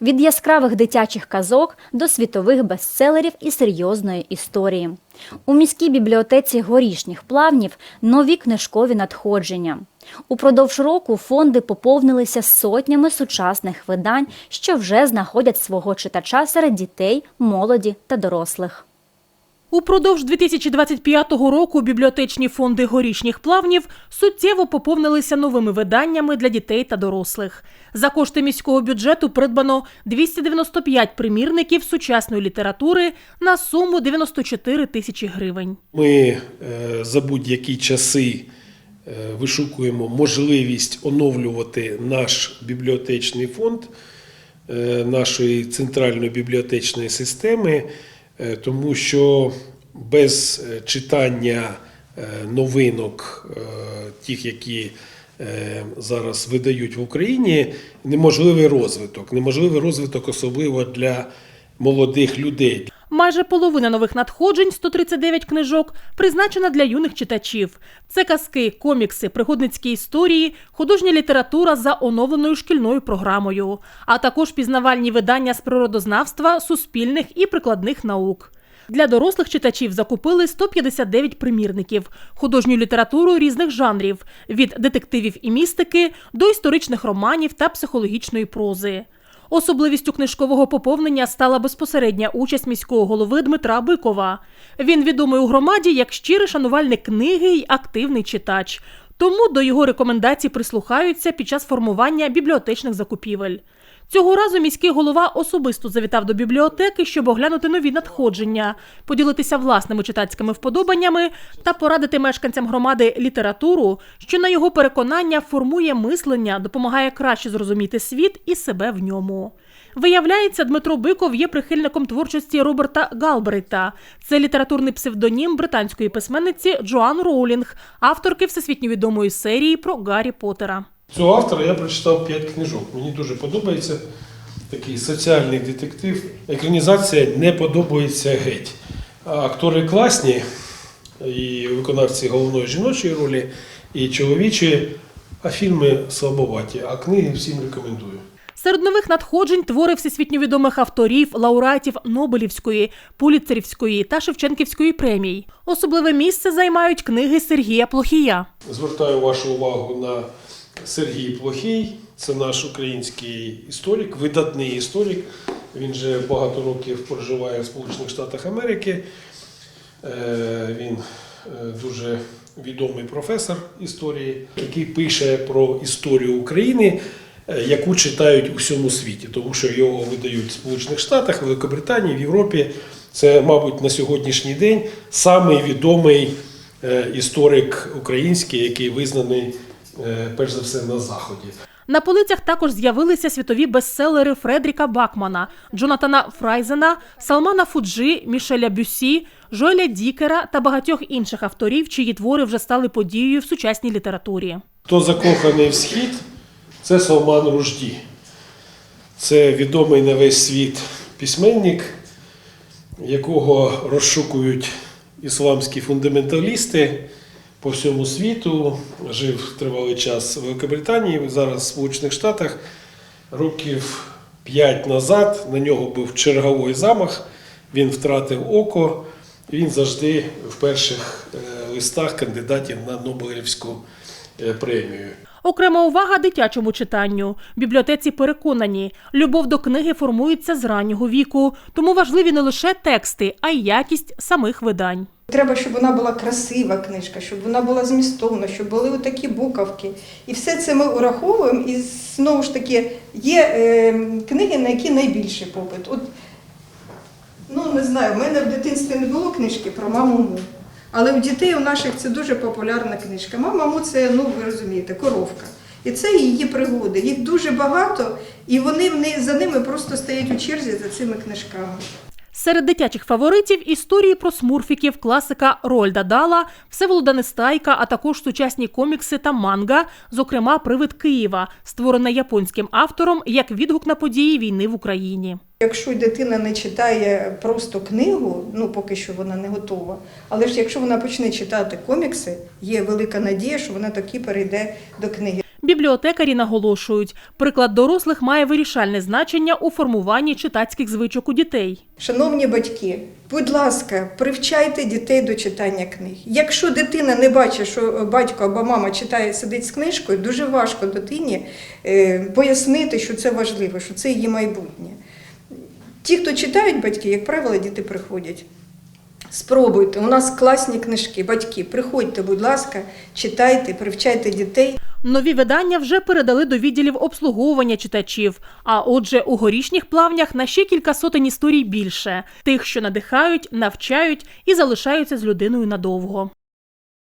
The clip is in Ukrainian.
від яскравих дитячих казок до світових бестселерів і серйозної історії. У міській бібліотеці горішніх плавнів нові книжкові надходження. Упродовж року фонди поповнилися сотнями сучасних видань, що вже знаходять свого читача серед дітей, молоді та дорослих. Упродовж 2025 року бібліотечні фонди горішніх плавнів суттєво поповнилися новими виданнями для дітей та дорослих. За кошти міського бюджету придбано 295 примірників сучасної літератури на суму 94 тисячі гривень. Ми е, за будь-які часи е, вишукуємо можливість оновлювати наш бібліотечний фонд е, нашої центральної бібліотечної системи, тому що без е, читання е, новинок, е, тих, які е, зараз видають в Україні, неможливий розвиток. Неможливий розвиток особливо для молодих людей, Майже половина нових надходжень 139 книжок призначена для юних читачів. Це казки, комікси, пригодницькі історії, художня література за оновленою шкільною програмою, а також пізнавальні видання з природознавства, суспільних і прикладних наук. Для дорослих читачів закупили 159 примірників, художню літературу різних жанрів від детективів і містики до історичних романів та психологічної прози. Особливістю книжкового поповнення стала безпосередня участь міського голови Дмитра Бикова. Він відомий у громаді як щирий шанувальник книги й активний читач. Тому до його рекомендацій прислухаються під час формування бібліотечних закупівель. Цього разу міський голова особисто завітав до бібліотеки, щоб оглянути нові надходження, поділитися власними читацькими вподобаннями та порадити мешканцям громади літературу, що на його переконання формує мислення, допомагає краще зрозуміти світ і себе в ньому. Виявляється, Дмитро Биков є прихильником творчості Роберта Галбрейта. Це літературний псевдонім британської письменниці Джоан Роулінг, авторки всесвітньо відомої серії про Гаррі Поттера. Цього автора я прочитав 5 книжок. Мені дуже подобається такий соціальний детектив. Екранізація не подобається геть. Актори класні, і виконавці головної жіночої ролі, і чоловічої, а фільми слабоваті, а книги всім рекомендую. Серед нових надходжень твори всесвітньо відомих авторів, лауреатів Нобелівської, Пуліцерівської та Шевченківської премій. Особливе місце займають книги Сергія Плохія. Звертаю вашу увагу на Сергій Плохій. Це наш український історик, видатний історик. Він вже багато років проживає в Сполучених Штатах Америки. Е, Він е, дуже відомий професор історії, який пише про історію України, е, яку читають у всьому світі, тому що його видають в Сполучених Штатах, Великобританії, в Європі. Це, мабуть, на сьогоднішній день самий відомий історик український, який визнаний перш за все на Заході. На полицях також з'явилися світові бестселери Фредріка Бакмана, Джонатана Фрайзена, Салмана Фуджі, Мішеля Бюсі, Жоеля Дікера та багатьох інших авторів, чиї твори вже стали подією в сучасній літературі. Хто закоханий в схід, це Салман Ружді. Це відомий на весь світ письменник, якого розшукують ісламські фундаменталісти по всьому світу. Жив тривалий час в Великобританії, зараз в Сполучених Штатах. Років п'ять назад на нього був черговий замах, він втратив око, він завжди в перших е, листах кандидатів на Нобелівську е, премію. Окрема увага дитячому читанню. Бібліотеці переконані, любов до книги формується з раннього віку, тому важливі не лише тексти, а й якість самих видань. Треба, щоб вона була красива книжка, щоб вона була змістовна, щоб були такі буковки. І все це ми ураховуємо. І знову ж таки є е, книги, на які найбільший попит. От, ну не знаю, в мене в дитинстві не було книжки про маму Му. Але у дітей у наших це дуже популярна книжка. Мама Му це, ну ви розумієте, коровка. І це її пригоди. Їх дуже багато, і вони за ними просто стоять у черзі за цими книжками. Серед дитячих фаворитів історії про смурфіків, класика Рольда Дала, Всеволода Нестайка, а також сучасні комікси та манга, зокрема Привид Києва, створена японським автором як відгук на події війни в Україні. Якщо дитина не читає просто книгу, ну поки що вона не готова. Але ж якщо вона почне читати комікси, є велика надія, що вона таки перейде до книги. Бібліотекарі наголошують, приклад дорослих має вирішальне значення у формуванні читацьких звичок у дітей. Шановні батьки, будь ласка, привчайте дітей до читання книг. Якщо дитина не бачить, що батько або мама читає, сидить з книжкою, дуже важко дитині е, пояснити, що це важливо, що це її майбутнє. Ті, хто читають батьки, як правило, діти приходять. Спробуйте, у нас класні книжки. Батьки, приходьте, будь ласка, читайте, привчайте дітей. Нові видання вже передали до відділів обслуговування читачів. А отже, у горішніх плавнях на ще кілька сотень історій більше тих, що надихають, навчають і залишаються з людиною надовго.